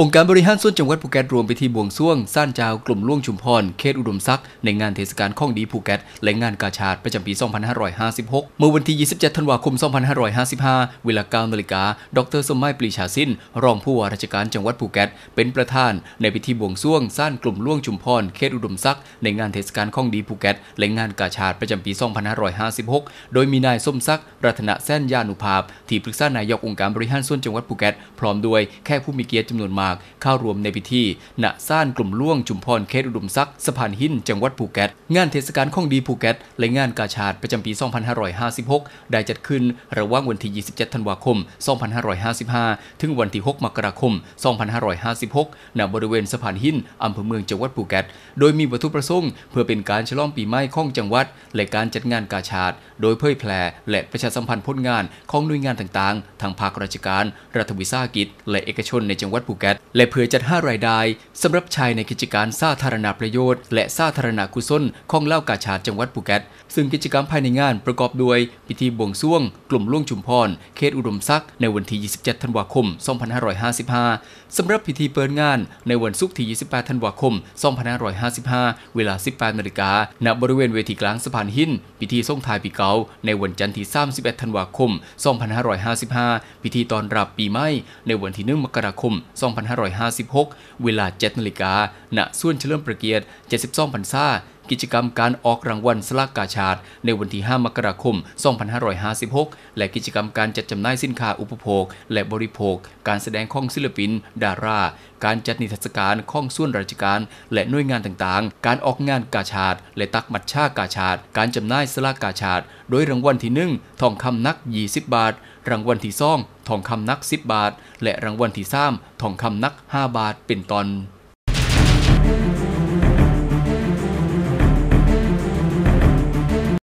องค์การบริหารส่วนจังหวัดภูเก็ตรวมไปที่บวงสรวงซ่านเจ้ากลุ่มล่วงชุมพรเขตอุดมศักดิ์ในงานเทศกาลข้องดีภูเก็ตและงานกาชาดประจำปี 2556 เมื่อวันที่ 27 ธันวาคม 2555 เวลา9นาฬิกา ดรสมัยปรีชาสินรองผู้ว่าราชการจังหวัดภูเก็ตเป็นประธานในพิธีบวงสรวงซ่านกลุ่มล่วงชุมพรเขตอุดมศักดิ์ในงานเทศกาลข้องดีภูเก็ตและงานกาชาดประจำปี 2556 โดยมีนายสมศักดิ์รัตนแส้นยานุภาพ ที่ปรึกษานายกองค์การบริหารส่วนจังหวัดภูเก็ตพร้อมด้วยแขกผู้มีเกียรติจำนวนมาก เข้ารวมในพิธีณซ่านกลุ่มล่วงจุมพรเขตอุดมศักดิ์สะพานหินจังหวัดภูเก็ต งานเทศกาลของดีภูเก็ต และงานกาชาดประจำปี 2556 ได้จัดขึ้นระหว่างวันที่ 27 ธันวาคม 2555 ถึงวันที่ 6 มกราคม 2556 ณ บริเวณสะพานหินอำเภอเมืองจังหวัดภูเก็ต โดยมีวัตถุประสงค์เพื่อเป็นการฉลองปีใหม่ของจังหวัด และการจัดงานกาชาดโดยเผยแพร่และประชาสัมพันธ์ผลงานของหน่วยงานต่างๆ ทางภาคราชการ รัฐวิสาหกิจ และเอกชนในจังหวัดภูเก็ตและเพื่อจัดหารายได้สำหรับชายในกิจการสาธารณประโยชน์ และสาธารณกุศลของเล่ากาชาดจังหวัดภูเก็ต ซึ่งกิจกรรมภายในงานประกอบด้วยพิธีบวงสรวง กลุ่มล่วงชุมพรเขตอุดมศักดิ์ในวันที่ 27 ธันวาคม 2555 สำหรับพิธีเปิดงานในวันศุกร์ที่ 28 ธันวาคม 2555 เวลา 18 นาฬิกาณบริเวณเวทีกลางสะพานหินพิธีส่งทายปีเก่าในวันจันทร์ที่ 31 ธันวาคม 2555 พิธีตอนรับปีใหม่ในวันที่ 1 มกราคม2556 เวลา7นาฬิกา ณ ส่วนเฉลิมพระเกียรติ 72พรรษากิจกรรมการออกรางวัลสลากกาชาดในวันที่ 5 มกราคม 2556 และกิจกรรมการจัดจำหน่ายสินค้าอุปโภค และบริโภค การแสดงของศิลปิน ดารา การจัดนิทรรศการของส่วนราชการ และหน่วยงานต่างๆ การออกงานกาชาดและตักมัดชากาชาดการจำหน่ายสลากกาชาดโดยรางวัลที่ 1 ทองคำนัก 20 บาท รางวัลที่สองทองคำนัก 10 บาท และรางวัลที่3ทองคำนัก 5 บาทเป็นตอน